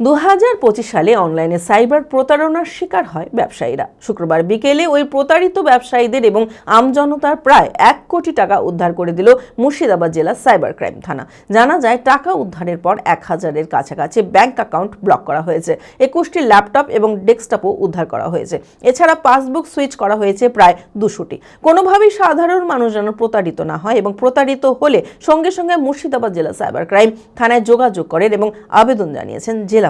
দু হাজার পঁচিশ সালে অনলাইনে সাইবার প্রতারণার শিকার হয় ব্যবসায়ীরা। শুক্রবার বিকেলে ওই প্রতারিত ব্যবসায়ীদের এবং আমজনতার প্রায় এক কোটি টাকা উদ্ধার করে দিল মুর্শিদাবাদ জেলা সাইবার ক্রাইম থানা। জানা যায়, টাকা উদ্ধারের পর এক হাজারের কাছাকাছি ব্যাংক অ্যাকাউন্ট ব্লক করা হয়েছে। একুশটি ল্যাপটপ এবং ডেস্কটপও উদ্ধার করা হয়েছে। এছাড়া পাসবুক সুইচ করা হয়েছে প্রায় দুশোটি। কোনোভাবেই সাধারণ মানুষ যেন প্রতারিত না হয় এবং প্রতারিত হলে সঙ্গে সঙ্গে মুর্শিদাবাদ জেলা সাইবার ক্রাইম থানায় যোগাযোগ করেন এবং আবেদন জানিয়েছেন জেলা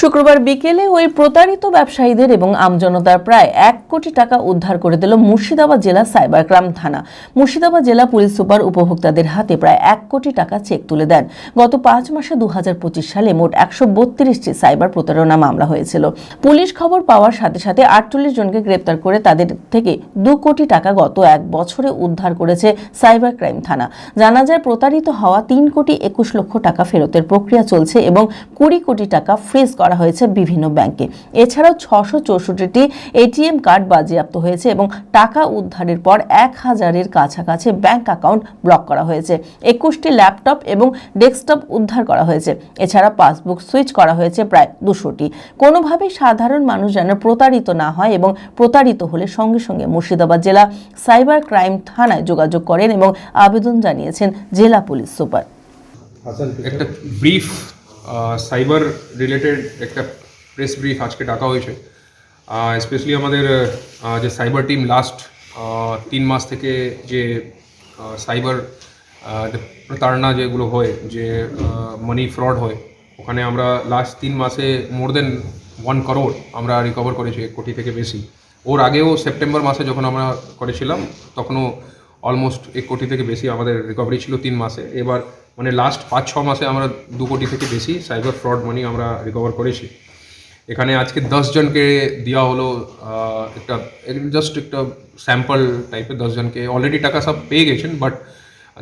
শুক্রবার বিকেলে ওই প্রতারিত ব্যবসায়ীদের এবং আমজনতার প্রায় এক কোটি টাকা উদ্ধার করে দিল মুর্শিদাবাদ জেলা সাইবার ক্রাইম থানা। মুর্শিদাবাদ জেলা পুলিশ সুপার উপভোক্তাদের হাতে প্রায় এক কোটি টাকা চেক তুলে দেন। গত পাঁচ মাসে দু হাজার পঁচিশ সালে মোট একশো বত্রিশটি সাইবার প্রতারণা মামলা হয়েছিল। পুলিশ খবর পাওয়ার সাথে সাথে আটচল্লিশ জনকে গ্রেপ্তার করে তাদের থেকে দু কোটি টাকা গত এক বছরে উদ্ধার করেছে সাইবার ক্রাইম থানা। জানা যায় প্রতারিত হওয়া তিন কোটি একুশ লক্ষ টাকা ফেরতের প্রক্রিয়া চলছে এবং কুড়ি কোটি টাকা ফ্রিজ করা হয়েছে বিভিন্ন ব্যাংকে। এছাড়াও ছশো চৌষট্টিটি এটিএম কার্ড বাজেয়াপ্ত হয়েছে এবং টাকা উদ্ধারের পর এক হাজারের কাছাকাছি ব্যাংক অ্যাকাউন্ট ব্লক করা হয়েছে। একুশটি ল্যাপটপ এবং ডেস্কটপ উদ্ধার করা হয়েছে। এছাড়া পাসবুক সুইচ করা হয়েছে প্রায় দুশোটি। কোনোভাবেই সাধারণ মানুষ যেন প্রতারিত না হয় এবং প্রতারিত হলে সঙ্গে সঙ্গে মুর্শিদাবাদ জেলা সাইবার ক্রাইম থানায় যোগাযোগ করেন এবং আবেদন জানিয়েছেন জেলা পুলিশ সুপার। একটা ব্রিফ সাইবার রিলেটেড একটা প্রেস ব্রিফ আজকে ডাকা হয়েছে। স্পেশালি আমাদের যে সাইবার টিম লাস্ট তিন মাস থেকে যে সাইবার প্রতারণা যেগুলো হয়, যে মানি ফ্রড হয়, ওখানে আমরা লাস্ট তিন মাসে মোর দেন ওয়ান করোড় আমরা রিকভার করেছি, এক কোটি থেকে বেশি। ওর আগেও সেপ্টেম্বর মাসে যখন আমরা করেছিলাম, তখনও অলমোস্ট এক কোটি থেকে বেশি আমাদের রিকভারি ছিল তিন মাসে। এবার মানে লাস্ট পাঁচ ছ মাসে আমরা দু কোটি থেকে বেশি সাইবার ফ্রড মানি আমরা রিকভার করেছি। এখানে আজকে দশ জনকে দেওয়া হলো একটা জাস্ট একটা স্যাম্পল টাইপের দশজনকে অলরেডি টাকা সব পেয়ে গেছেন বাট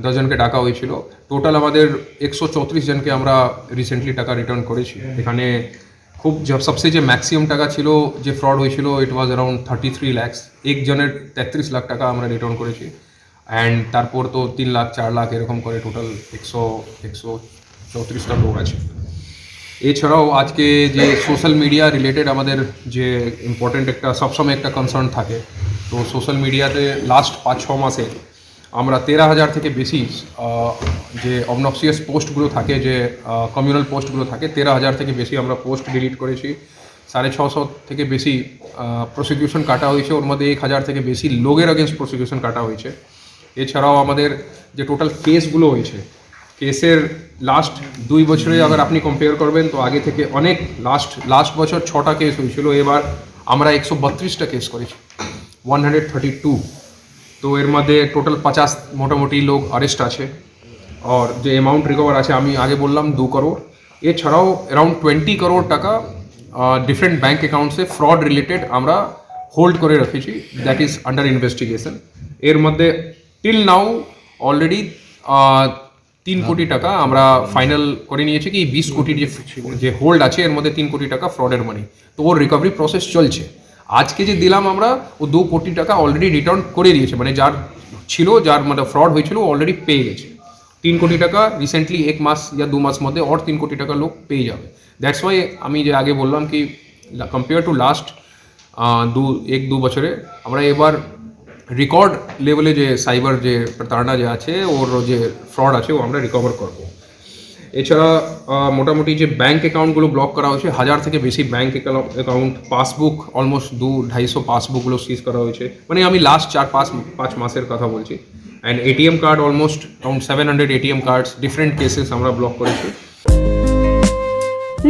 দশজনকে ডাকা হয়েছিল। টোটাল আমাদের একশো চৌত্রিশ জনকে আমরা রিসেন্টলি টাকা রিটার্ন করেছি। এখানে খুব সবচেয়ে যে ম্যাক্সিমাম টাকা ছিল যে ফ্রড হয়েছিল it was around thirty three lakhs একজনের তেত্রিশ লাখ টাকা আমরা রিটার্ন করেছি। অ্যান্ড তারপর তো তিন লাখ, চার লাখ এরকম করে টোটাল একশো একশো চৌত্রিশটা লোক আছে। এছাড়াও আজকে যে সোশ্যাল মিডিয়া রিলেটেড আমাদের যে ইম্পর্টেন্ট একটা, সবসময় একটা কনসার্ন থাকে। তো সোশ্যাল মিডিয়াতে লাস্ট পাঁচ, ছ মাসে আমরা তেরো হাজার থেকে বেশি যে অবনক্সিয়াস পোস্টগুলো থাকে, যে কমিউনাল পোস্টগুলো থাকে, তেরো হাজার থেকে বেশি আমরা পোস্ট ডিলিট করেছি। সাড়ে ছশো থেকে বেশি প্রসিকিউশন কাটা হয়েছে। ওর মধ্যে এক হাজার থেকে বেশি লোকের অগেনস্ট প্রসিকিউশন কাটা হয়েছে। এছাড়াও আমাদের যে টোটাল কেসগুলো হয়েছে কেসের লাস্ট দুই বছরে আবার আপনি কম্পেয়ার করবেন, তো আগে থেকে অনেক লাস্ট লাস্ট বছর ছটা কেস হয়েছিল, এবার আমরা একশো বত্রিশটা কেস করেছি ওয়ান হান্ড্রেড থার্টি টু তো এর মধ্যে টোটাল পচাশ মোটামুটি লোক অরেস্ট আছে, আর যে অ্যামাউন্ট রিকভার আছে, আমি আগে বললাম দু করোড় এছাড়াও অ্যারাউন্ড টোয়েন্টি করোড় টাকা ডিফারেন্ট ব্যাঙ্ক অ্যাকাউন্টসে ফ্রড রিলেটেড আমরা হোল্ড করে রেখেছি দ্যাট ইজ আন্ডার ইনভেস্টিগেশন এর মধ্যে টিল নাও অলরেডি তিন হ্যাঁ। কোটি টাকা আমরা ফাইনাল করে নিয়েছি কি বিশ কোটির যে যে হোল্ড আছে এর মধ্যে তিন কোটি টাকা ফ্রডের মানি তো ওর রিকভারি প্রসেস চলছে। আজকে যে দিলাম আমরা ও দু কোটি টাকা অলরেডি রিটার্ন করে দিয়েছে। মানে যার ছিল যার মানে ফ্রড হয়েছিল অলরেডি পেয়ে গেছে। তিন কোটি টাকা রিসেন্টলি এক মাস বা দু মাস মধ্যে অর তিন কোটি টাকা লোক পেয়ে যাবে। দ্যাটস ওয়াই আমি যে আগে বললাম কি কম্পেয়ার টু লাস্ট দু এক দু বছরে আমরা এবার রেকর্ড লেভেলে যে সাইবার যে প্রতারণা যে আছে, ওর যে ফ্রড আছে, ও আমরা রিকভার করব। এছাড়া মোটামুটি যে ব্যাংক অ্যাকাউন্টগুলো ব্লক করা হয়েছে, হাজার থেকে বেশি ব্যাংক অ্যাকাউন্ট পাসবুক অলমোস্ট দু ঢাইশো পাসবুকগুলো সিজ করা হয়েছে। মানে আমি লাস্ট চার, পাঁচ পাঁচ মাসের কথা বলছি। And ATM card almost around seven hundred ATM cards different cases আমরা ব্লক করেছি।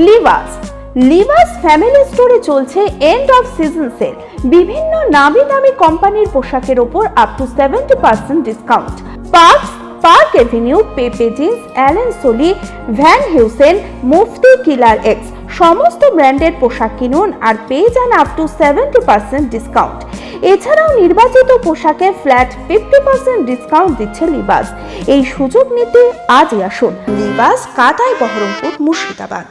লিভাস লিভাস ফ্যামিলি স্টোরে চলছে এন্ড অফ সিজন সেল বিভিন্ন নামি দামি কোম্পানির পোশাকের ওপর up to seventy percent discount Parx Park Avenue Pepe Jeans Allen Solly Van Heusen Mufti Killer X সমস্ত ব্র্যান্ডের পোশাক কিনুন আর পেয়ে যান up to seventy percent discount এছাড়াও নির্বাচিত পোশাকে ফ্ল্যাট ফিফটি পার্সেন্ট ডিসকাউন্ট দিচ্ছে লিবাস এই সুযোগ নিতে আজই আসুন। লিবাস কাটাই বহরমপুর, মুর্শিদাবাদ।